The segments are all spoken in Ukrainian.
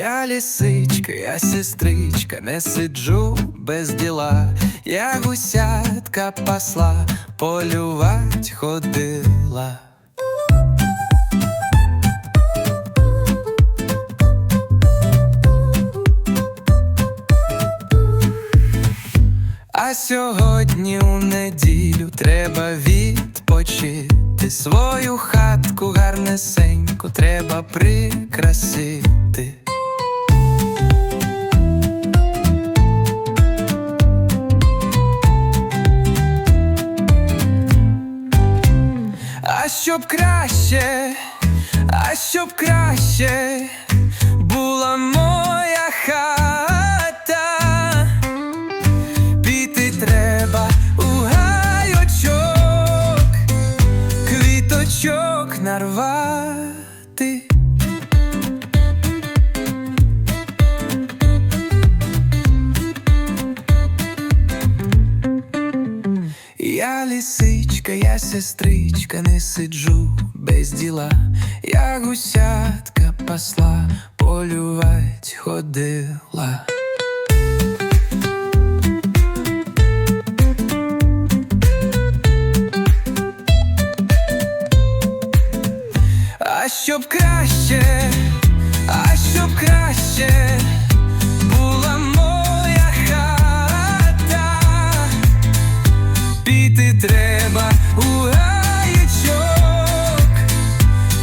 Я лисичка, я сестричка, не сиджу без діла. Я гусятка пасла, полювать ходила. А сьогодні у неділю треба відпочити. Свою хатку гарнесеньку треба прикрасити. Щоб краще, а щоб краще була моя хата. Піти треба у гайочок, квіточок нарвати. Я лисичка, я сестричка, не сиджу без діла. Я гусятка пасла, полювать ходила. А щоб краще, піти треба у гаєчок,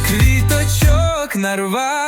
квіточок нарвати.